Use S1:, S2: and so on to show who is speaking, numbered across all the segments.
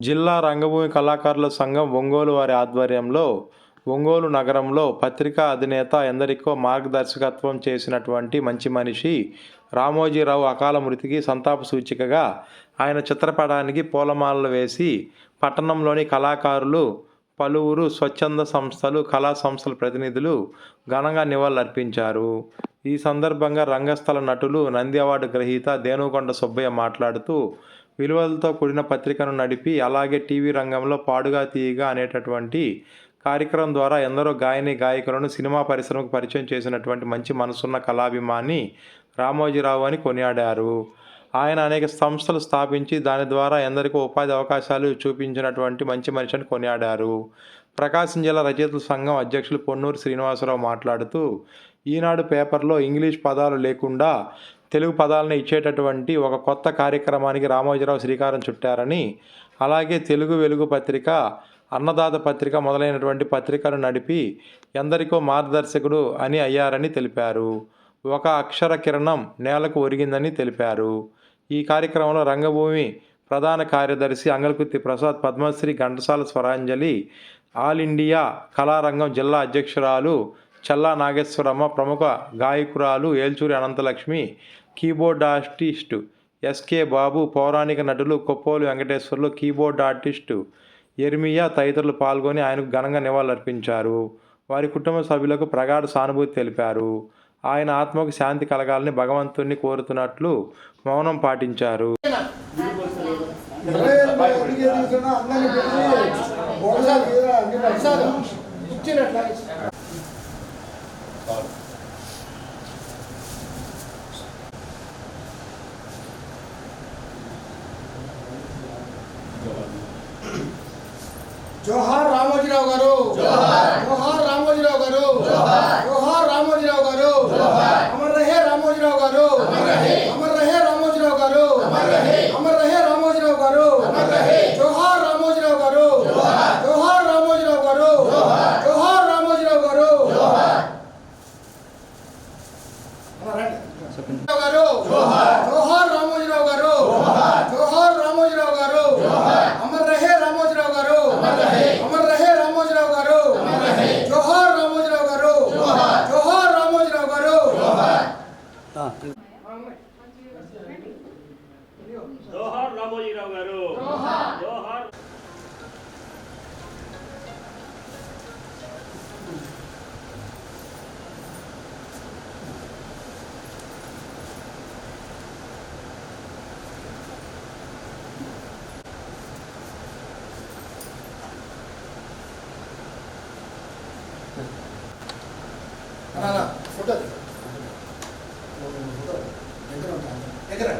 S1: జిల్లా రంగభూమి కళాకారుల సంఘం ఒంగోలు వారి ఆధ్వర్యంలో ఒంగోలు నగరంలో పత్రికా అధినేత ఎందరికో మార్గదర్శకత్వం చేసినటువంటి మంచి మనిషి రామోజీరావు అకాల మృతికి సంతాప సూచికగా ఆయన చిత్రపటానికి పూలమాలలు వేసి పట్టణంలోని కళాకారులు పలువురు స్వచ్ఛంద సంస్థలు కళా సంస్థల ప్రతినిధులు ఘనంగా నివాళులర్పించారు. ఈ సందర్భంగా రంగస్థల నటులు నంది అవార్డు గ్రహీత దేనుకొండ సుబ్బయ్య మాట్లాడుతూ విలువలతో కూడిన పత్రికను నడిపి అలాగే టీవీ రంగంలో పాడుగా తీయగా అనేటటువంటి కార్యక్రమం ద్వారా ఎందరో గాయని గాయకులను సినిమా పరిశ్రమకు పరిచయం చేసినటువంటి మంచి మనసున్న కళాభిమాని రామోజీరావు అని కొనియాడారు. ఆయన అనేక సంస్థలు స్థాపించి దాని ద్వారా ఎందరికో ఉపాధి అవకాశాలు చూపించినటువంటి మంచి మనిషి అని కొనియాడారు. ప్రకాశం జిల్లా రచయితల సంఘం అధ్యక్షులు పొన్నూరు శ్రీనివాసరావు మాట్లాడుతూ ఈనాడు పేపర్లో ఇంగ్లీష్ పదాలు లేకుండా తెలుగు పదాలను ఇచ్చేటటువంటి ఒక కొత్త కార్యక్రమానికి రామోజీరావు శ్రీకారం చుట్టారని అలాగే తెలుగు వెలుగు పత్రిక అన్నదాత పత్రిక మొదలైనటువంటి పత్రికలు నడిపి ఎందరికో మార్గదర్శకుడు అని అయ్యారని తెలిపారు. ఒక అక్షర కిరణం నేలకు ఒరిగిందని తెలిపారు. ఈ కార్యక్రమంలో రంగభూమి ప్రధాన కార్యదర్శి అంగల్కుత్తి ప్రసాద్ పద్మశ్రీ ఘంటసాల స్వరాంజలి ఆల్ ఇండియా కళారంగం జిల్లా అధ్యక్షురాలు చల్లా నాగేశ్వరమ్మ ప్రముఖ గాయకురాలు Elchuri Anantalakshmi keyboard artist SK Babu పౌరాణిక నటులు కొప్పోలు వెంకటేశ్వర్లు కీబోర్డ్ ఆర్టిస్టు ఎర్మియా తదితరులు పాల్గొని ఆయనకు ఘనంగా నివాళులర్పించారు. వారి కుటుంబ సభ్యులకు ప్రగాఢ సానుభూతి తెలిపారు. ఆయన ఆత్మకు శాంతి కలగాలని భగవంతుణ్ణి కోరుతున్నట్లు మౌనం పాటించారు.
S2: జోహార్ రామోజీరావు గారు. జోహార్. రామోజీరావు గారు. జోహార్. రామోజీరావు గారు. అమర్ రహే రామోజీరావు గారు. అమర్ రహే. రామోజీరావు గారు. అమర్ రహే రామోజీరావు గారు జోహార్ రామోజీరావు గారు జోహార్ రామోజీరావు గారు జోహార్ రామోజీరావు గారు గారు జోహార్ రామోజీరావు గారు జోహార్ రామోజీరావు గారు అమర్ రహే రామోజీరావు గారు అమర్ రహే రామోజీరావు గారు జోహార్ రామోజీరావు గారు జోహార్ రామోజీరావు గారు
S3: జోహార్ రామోజీరావు గారు జోహార్
S2: అన్నా ఫోటో దగ్గర దగ్గర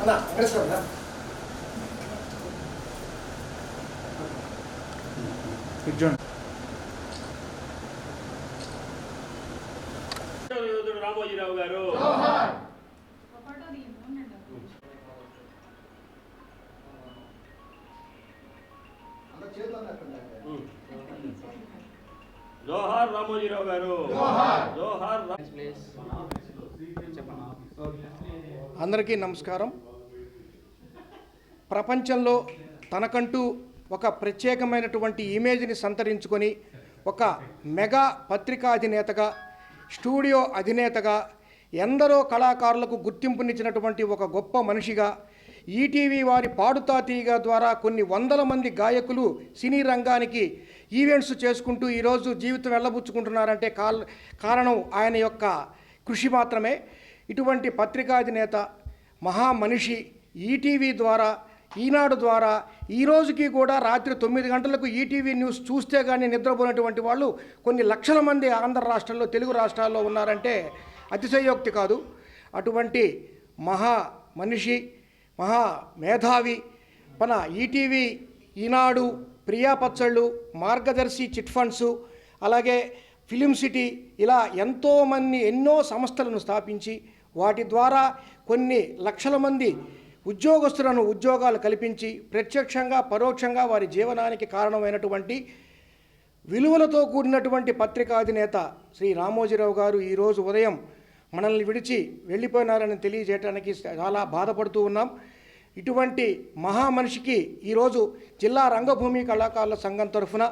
S2: అన్నా వెంకటేశ్వర
S3: యోధుడు రామోజీరావు గారు. జోహార్. రామోజీరావు గారు జోహార్ రా-
S4: అందరికీ నమస్కారం. ప్రపంచంలో తనకంటూ ఒక ప్రత్యేకమైనటువంటి ఇమేజ్ని సంతరించుకొని ఒక మెగా పత్రికా అధినేతగా స్టూడియో అధినేతగా ఎందరో కళాకారులకు గుర్తింపునిచ్చినటువంటి ఒక గొప్ప మనిషిగా ఈటీవీ వారి పాడుతా తీగ ద్వారా కొన్ని వందల మంది గాయకులు సినీ రంగానికి ఈవెంట్స్ చేసుకుంటూ ఈరోజు జీవితం వెళ్ళబుచ్చుకుంటున్నారంటే కాల్ కారణం ఆయన యొక్క కృషి మాత్రమే. ఇటువంటి పత్రికాధినేత మహా మనిషి ఈటీవీ ద్వారా ఈనాడు ద్వారా ఈ రోజుకి కూడా రాత్రి తొమ్మిది గంటలకు ఈటీవీ న్యూస్ చూస్తే కానీ నిద్రపోయినటువంటి వాళ్ళు కొన్ని లక్షల మంది ఆంధ్ర రాష్ట్రాల్లో తెలుగు రాష్ట్రాల్లో ఉన్నారంటే అతిశయోక్తి కాదు. అటువంటి మహా మనిషి మహా మేధావి మన ఈటీవీ ఈనాడు ప్రియా పచ్చళ్ళు మార్గదర్శి చిట్ ఫండ్స్ అలాగే ఫిలిం సిటీ ఇలా ఎంతోమంది ఎన్నో సంస్థలను స్థాపించి వాటి ద్వారా కొన్ని లక్షల మంది ఉద్యోగస్తులను ఉద్యోగాలు కల్పించి ప్రత్యక్షంగా పరోక్షంగా వారి జీవనానికి కారణమైనటువంటి విలువలతో కూడినటువంటి పత్రికాధినేత శ్రీ రామోజీరావు గారు ఈరోజు ఉదయం మనల్ని విడిచి వెళ్ళిపోయినారని తెలియజేయడానికి చాలా బాధపడుతూ ఉన్నాం. ఇటువంటి మహామనిషికి ఈరోజు జిల్లా రంగభూమి కళాకారుల సంఘం తరఫున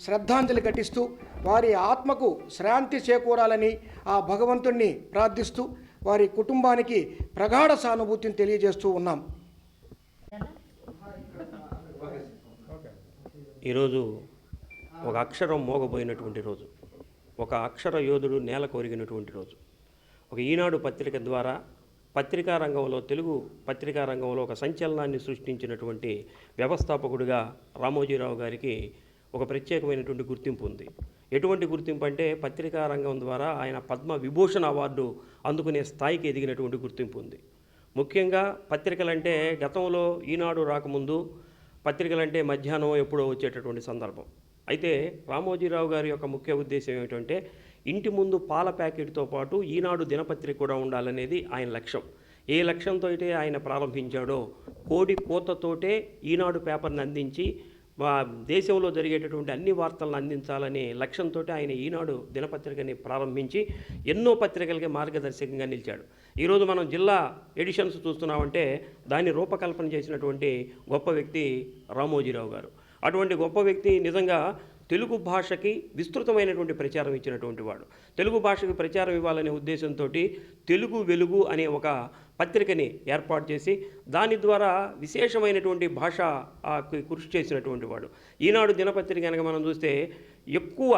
S4: శ్రద్ధాంజలి ఘటిస్తూ వారి ఆత్మకు శ్రాంతి చేకూరాలని ఆ భగవంతుణ్ణి ప్రార్థిస్తూ వారి కుటుంబానికి ప్రగాఢ సానుభూతిని తెలియజేస్తూ ఉన్నాం.
S5: ఈరోజు ఒక అక్షరం మోగబోయినటువంటి రోజు. ఒక అక్షర యోధుడు నేల కోరిగినటువంటి రోజు. ఒక ఈనాడు పత్రిక ద్వారా పత్రికా రంగంలో తెలుగు పత్రికా రంగంలో ఒక సంచలనాన్ని సృష్టించినటువంటి వ్యవస్థాపకుడిగా రామోజీరావు గారికి ఒక ప్రత్యేకమైనటువంటి గుర్తింపు ఉంది. ఎటువంటి గుర్తింపు అంటే పత్రికా రంగం ద్వారా ఆయన పద్మ విభూషణ్ అవార్డు అందుకునే స్థాయికి ఎదిగినటువంటి గుర్తింపు ఉంది. ముఖ్యంగా పత్రికలంటే గతంలో ఈనాడు రాకముందు పత్రికలంటే మధ్యాహ్నం ఎప్పుడో వచ్చేటటువంటి సందర్భం. అయితే రామోజీరావు గారి యొక్క ముఖ్య ఉద్దేశం ఏమిటంటే ఇంటి ముందు పాల ప్యాకెట్తో పాటు ఈనాడు దినపత్రిక కూడా ఉండాలనేది ఆయన లక్ష్యం. ఏ లక్ష్యంతో అయితే ఆయన ప్రారంభించాడో కోడి కోతతోటే ఈనాడు పేపర్ని అందించి మా దేశంలో జరిగేటటువంటి అన్ని వార్తలను అందించాలనే లక్ష్యంతో ఆయన ఈనాడు దినపత్రికని ప్రారంభించి ఎన్నో పత్రికలకి మార్గదర్శకంగా నిలిచాడు. ఈరోజు మనం జిల్లా ఎడిషన్స్ చూస్తున్నామంటే దాన్ని రూపకల్పన చేసినటువంటి గొప్ప వ్యక్తి రామోజీరావు గారు. అటువంటి గొప్ప వ్యక్తి నిజంగా తెలుగు భాషకి విస్తృతమైనటువంటి ప్రచారం ఇచ్చినటువంటి వాడు. తెలుగు భాషకి ప్రచారం ఇవ్వాలనే ఉద్దేశంతో తెలుగు వెలుగు అనే ఒక పత్రికని ఏర్పాటు చేసి దాని ద్వారా విశేషమైనటువంటి భాష కృషి చేసినటువంటి వాడు. ఈనాడు దినపత్రిక కనుక మనం చూస్తే ఎక్కువ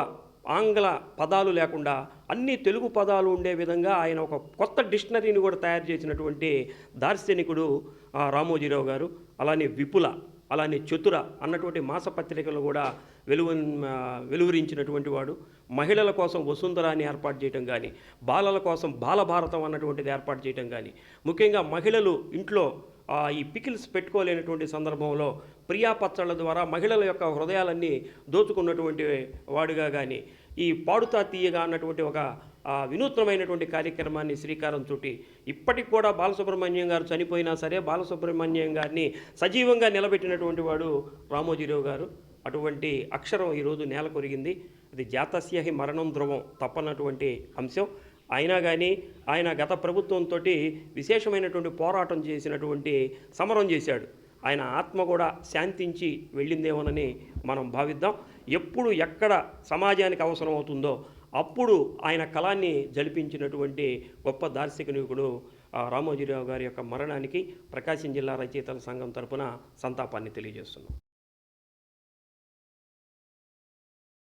S5: ఆంగ్ల పదాలు లేకుండా అన్ని తెలుగు పదాలు ఉండే విధంగా ఆయన ఒక కొత్త డిక్షనరీని కూడా తయారు చేసినటువంటి దార్శనికుడు రామోజీరావు గారు అలానే విపుల అలానే చతుర అన్నటువంటి మాసపత్రికలు కూడా వెలువ వెలువరించినటువంటి వాడు. మహిళల కోసం వసుంధరాన్ని ఏర్పాటు చేయటం కానీ బాలల కోసం బాలభారతం అన్నటువంటిది ఏర్పాటు చేయటం కానీ ముఖ్యంగా మహిళలు ఇంట్లో ఈ పికిల్స్ పెట్టుకోలేనటువంటి సందర్భంలో ప్రియా పచ్చళ్ళ ద్వారా మహిళల యొక్క హృదయాలన్నీ దోచుకున్నటువంటి వాడుగా కానీ ఈ పాడుతా తీయగా అన్నటువంటి ఒక వినూత్నమైనటువంటి కార్యక్రమాన్ని శ్రీకారం చుట్టి ఇప్పటికి కూడా బాలసుబ్రహ్మణ్యం గారు చనిపోయినా సరే బాలసుబ్రహ్మణ్యం గారిని సజీవంగా నిలబెట్టినటువంటి వాడు రామోజీరావు గారు. అటువంటి అక్షరం ఈరోజు నేల కొరిగింది. ఇది జాతస్యహి మరణం ధ్రువం తప్పనటువంటి అంశం. అయినా కానీ ఆయన గత ప్రభుత్వంతో విశేషమైనటువంటి పోరాటం చేసినటువంటి సమరం చేశాడు. ఆయన ఆత్మ కూడా శాంతించి వెళ్ళిందేమోనని మనం భావిద్దాం. ఎప్పుడు ఎక్కడ సమాజానికి అవసరం అవుతుందో అప్పుడు ఆయన కళాన్ని జలిపించినటువంటి గొప్ప దార్శనికుడు రామోజీరావు గారి యొక్క మరణానికి ప్రకాశం జిల్లా రచయితల సంఘం తరపున సంతాపాన్ని తెలియజేస్తున్నాం.